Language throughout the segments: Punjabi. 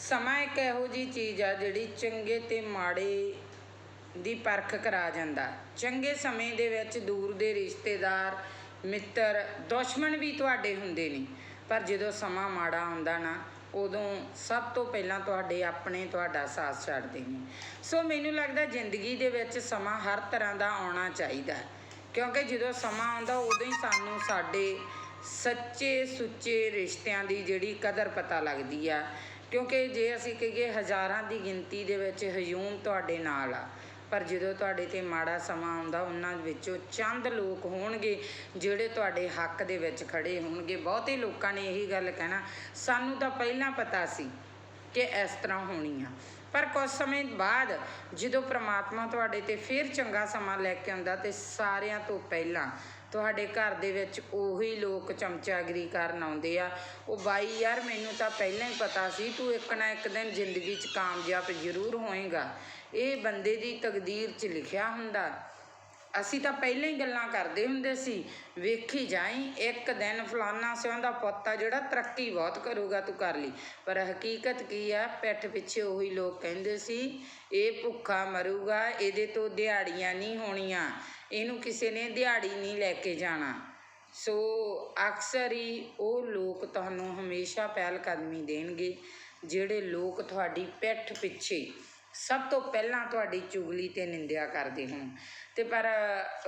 ਸਮਾਂ ਇੱਕ ਇਹੋ ਜੀ ਚੀਜ਼ ਆ ਜਿਹੜੀ ਚੰਗੇ ਤੇ ਮਾੜੇ ਦੀ ਪਰਖ ਕਰਾ ਜਾਂਦਾ। ਚੰਗੇ ਸਮੇਂ ਦੇ ਵਿੱਚ ਦੂਰ ਦੇ ਰਿਸ਼ਤੇਦਾਰ, ਮਿੱਤਰ, ਦੁਸ਼ਮਣ ਵੀ ਤੁਹਾਡੇ ਹੁੰਦੇ ਨੇ। ਪਰ ਜਦੋਂ ਸਮਾਂ ਮਾੜਾ ਆਉਂਦਾ ਨਾ, ਉਦੋਂ ਸਭ ਤੋਂ ਪਹਿਲਾਂ ਤੁਹਾਡੇ ਆਪਣੇ ਤੁਹਾਡਾ ਸਾਥ ਛੱਡਦੇ ਨੇ। ਸੋ ਮੈਨੂੰ ਲੱਗਦਾ ਜ਼ਿੰਦਗੀ ਦੇ ਵਿੱਚ ਸਮਾਂ ਹਰ ਤਰ੍ਹਾਂ ਦਾ ਆਉਣਾ ਚਾਹੀਦਾ ਕਿਉਂਕਿ ਜਦੋਂ ਸਮਾਂ ਆਉਂਦਾ, ਉਦੋਂ ਹੀ ਸਾਨੂੰ ਸਾਡੇ ਸੱਚੇ ਸੁੱਚੇ ਰਿਸ਼ਤਿਆਂ ਦੀ ਜਿਹੜੀ ਕਦਰ ਪਤਾ ਲੱਗਦੀ ਆ। ਕਿਉਂਕਿ ਜੇ ਅਸੀਂ ਕਹੀਏ ਹਜ਼ਾਰਾਂ ਦੀ ਗਿਣਤੀ ਦੇ ਵਿੱਚ ਹਯੂਮ ਤੁਹਾਡੇ ਨਾਲ ਆ, ਪਰ ਜਦੋਂ ਤੁਹਾਡੇ ਤੇ ਮਾੜਾ ਸਮਾਂ ਆਉਂਦਾ, ਉਹਨਾਂ ਵਿੱਚੋਂ ਚੰਦ ਲੋਕ ਹੋਣਗੇ ਜਿਹੜੇ ਤੁਹਾਡੇ ਹੱਕ ਦੇ ਵਿੱਚ ਖੜੇ ਹੋਣਗੇ। ਬਹੁਤੇ ਲੋਕਾਂ ਨੇ ਇਹੀ ਗੱਲ ਕਹਿਣਾ। ਸਾਨੂੰ ਤਾਂ ਪਹਿਲਾਂ ਪਤਾ ਸੀ ਕਿ ਇਸ ਤਰ੍ਹਾਂ ਹੋਣੀ ਆ। ਪਰ ਕੁਝ ਸਮੇਂ ਬਾਅਦ ਜਦੋਂ ਪ੍ਰਮਾਤਮਾ ਤੁਹਾਡੇ ਤੇ ਫਿਰ ਚੰਗਾ ਸਮਾਂ ਲੈ ਕੇ ਆਉਂਦਾ ਤੇ ਸਾਰਿਆਂ ਤੋਂ ਪਹਿਲਾਂ ਤੁਹਾਡੇ ਘਰ ਦੇ ਵਿੱਚ ਉਹੀ ਲੋਕ ਚਮਚਾਗਰੀ ਕਰਨ ਆਉਂਦੇ ਆ। ਉਹ ਬਾਈ ਯਾਰ, ਮੈਨੂੰ ਤਾਂ ਪਹਿਲਾਂ ਹੀ ਪਤਾ ਸੀ, ਤੂੰ ਇੱਕ ਨਾ ਇੱਕ ਦਿਨ ਜ਼ਿੰਦਗੀ 'ਚ ਕਾਮਯਾਬ ਜ਼ਰੂਰ ਹੋਏਗਾ। ਇਹ ਬੰਦੇ ਦੀ ਤਕਦੀਰ 'ਚ ਲਿਖਿਆ ਹੁੰਦਾ। ਅਸੀਂ ਤਾਂ ਪਹਿਲਾਂ ਹੀ ਗੱਲਾਂ ਕਰਦੇ ਹੁੰਦੇ ਸੀ, ਵੇਖੀ ਜਾਈ, ਇੱਕ ਦਿਨ ਫਲਾਨਾ ਸਿਉਂ ਦਾ ਪੁੱਤ ਆ ਜਿਹੜਾ ਤਰੱਕੀ ਬਹੁਤ ਕਰੂਗਾ ਤੂੰ ਕਰ ਲਈ। ਪਰ ਹਕੀਕਤ ਕੀ ਆ, ਪਿੱਠ ਪਿੱਛੇ ਉਹੀ ਲੋਕ ਕਹਿੰਦੇ ਸੀ, ਇਹ ਭੁੱਖਾ ਮਰੂਗਾ, ਇਹਦੇ ਤੋਂ ਦਿਹਾੜੀਆਂ ਨਹੀਂ ਹੋਣੀਆਂ, ਇਹਨੂੰ ਕਿਸੇ ਨੇ ਦਿਹਾੜੀ ਨਹੀਂ ਲੈ ਕੇ ਜਾਣਾ। ਸੋ ਅਕਸਰ ਹੀ ਉਹ ਲੋਕ ਤੁਹਾਨੂੰ ਹਮੇਸ਼ਾ ਪਹਿਲ ਕਦਮੀ ਦੇਣਗੇ, ਜਿਹੜੇ ਲੋਕ ਤੁਹਾਡੀ ਪਿੱਠ ਪਿੱਛੇ ਸਭ ਤੋਂ ਪਹਿਲਾਂ ਤੁਹਾਡੀ ਚੁਗਲੀ ਤੇ ਨਿੰਦਿਆ ਕਰਦੇ ਹੋਣ। ਤੇ ਪਰ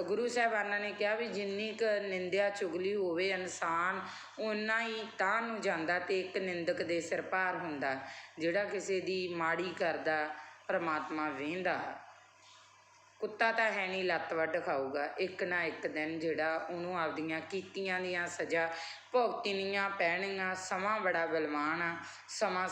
ਗੁਰੂ ਸਾਹਿਬਾਨਾਂ ਨੇ ਕਿਹਾ ਵੀ ਜਿੰਨੀ ਕ ਨਿੰਦਿਆ ਚੁਗਲੀ ਹੋਵੇ ਇਨਸਾਨ, ਓਨਾ ਹੀ ਤਾਂ ਨੂੰ ਜਾਂਦਾ ਤੇ ਇੱਕ ਨਿੰਦਕ ਦੇ ਸਿਰ ਭਾਰ ਹੁੰਦਾ, ਜਿਹੜਾ ਕਿਸੇ ਦੀ ਮਾੜੀ ਕਰਦਾ, ਪਰਮਾਤਮਾ ਵੇਂਦਾ। ਕੁੱਤਾ ਤਾਂ ਹੈ ਨਹੀਂ ਲੱਤ ਵੱਢ ਖਾਊਗਾ, ਇੱਕ ਨਾ ਇੱਕ ਦਿਨ ਜਿਹੜਾ ਉਹਨੂੰ ਆਪਦੀਆਂ ਕੀਤੀਆਂ ਦੀਆਂ ਸਜ਼ਾ, ਭੁਗਤਣੀਆਂ ਪੈਣੀਆਂ ਸਮਾਂ ਬੜਾ ਬਲਵਾਨ ਆ, ਸਮਾਂ